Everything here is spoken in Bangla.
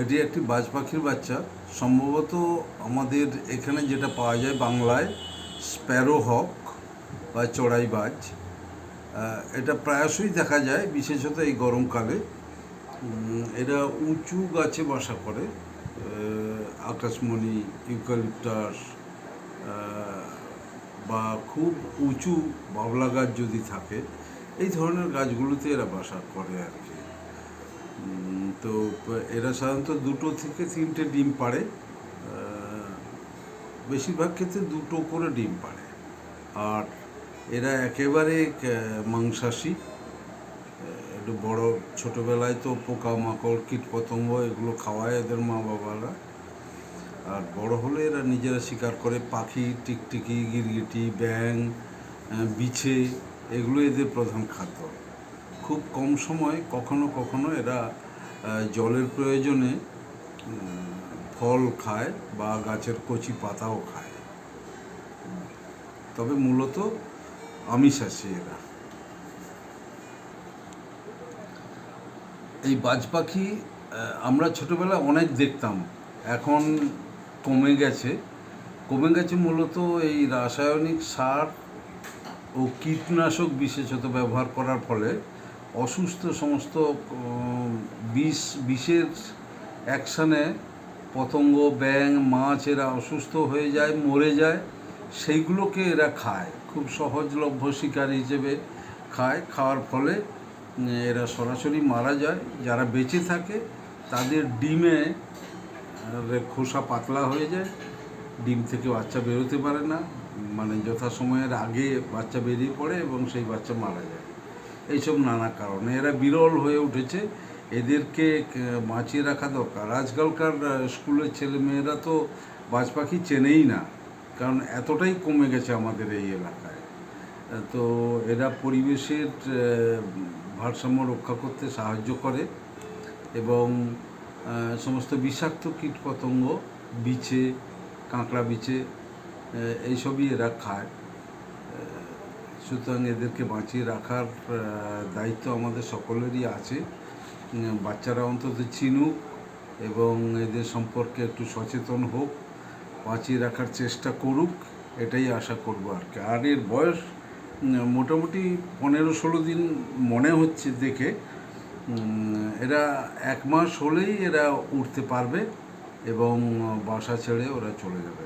এটি একটি বাজ পাখির বাচ্চা। সম্ভবত আমাদের এখানে যেটা পাওয়া যায় বাংলায় স্প্যারো হক বা চড়াই বাজ। এটা প্রায়শই দেখা যায় বিশেষত এই গরমকালে। এরা উঁচু গাছে বাসা করে আকাশমণি ইউক্যালিপটাস আহ, বা খুব উঁচু বাবলা গাছ যদি থাকে এই ধরনের গাছগুলোতে এরা বাসা করে আর কি। তো, এরা সাধারণত দুটো থেকে তিনটে ডিম পাড়ে। বেশিরভাগ ক্ষেত্রে দুটো করে ডিম পাড়ে। আর এরা একেবারে মাংসাশী। একটু বড়, ছোটোবেলায় তো পোকামাকড়, কীটপতঙ্গ এগুলো খাওয়ায় এদের মা বাবারা। আর বড় হলে এরা নিজেরা শিকার করে, পাখি, টিকটিকি, গিরগিটি ব্যাং বিছে, এগুলো এদের প্রধান খাদ্য। খুব কম সময় কখনো কখনো এরা জলের প্রয়োজনে ফল খায় বা গাছের কচি পাতাও খায়। তবে মূলত আমিষ আমিষাশী এরা। এই বাজ পাখি আমরা ছোটবেলায় অনেক দেখতাম। এখন কমে গেছে। কমে গেছে মূলত এই রাসায়নিক সার ও কীটনাশক বিশেষত ব্যবহার করার ফলে অসুস্থ সমস্ত বিষ, বিষের অ্যাকশানে পতঙ্গ ব্যাং মাছ এরা অসুস্থ হয়ে যায়, মরে যায়, সেইগুলোকে এরা খায়। খুব সহজলভ্য শিকার হিসেবে খায়। খাওয়ার ফলে এরা সরাসরি মারা যায়। যারা বেঁচে থাকে, তাদের ডিমে খোসা পাতলা হয়ে যায়। ডিম থেকে বাচ্চা বেরোতে পারে না। মানে যথাসময়ের আগে বাচ্চা বেরিয়ে পড়ে এবং সেই বাচ্চা মারা যায়। এইসব নানা কারণে। এরা বিরল হয়ে উঠেছে। এদেরকে বাঁচিয়ে রাখা দরকার। আজকালকার স্কুলের ছেলে মেয়েরা তো বাজ পাখি চেনেই না। কারণ এতটাই কমে গেছে আমাদের এই এলাকায়। তো এরা পরিবেশের ভারসাম্য রক্ষা করতে সাহায্য করে এবং সমস্ত বিষাক্ত কীটপতঙ্গ বিছে কাঁকড়া বিছে এইসবই এরা খায়। সুতরাং এদেরকে বাঁচিয়ে রাখার দায়িত্ব আমাদের সকলেরই আছে। বাচ্চারা অন্তত চিনুক এবং এদের সম্পর্কে একটু সচেতন হোক, বাঁচিয়ে রাখার চেষ্টা করুক, এটাই আশা করব আর কি। আর এর বয়স মোটামুটি পনেরো ষোলো দিন মনে হচ্ছে দেখে। এরা এক মাস হলেই এরা উঠতে পারবে এবং বাসা ছেড়ে ওরা চলে যাবে।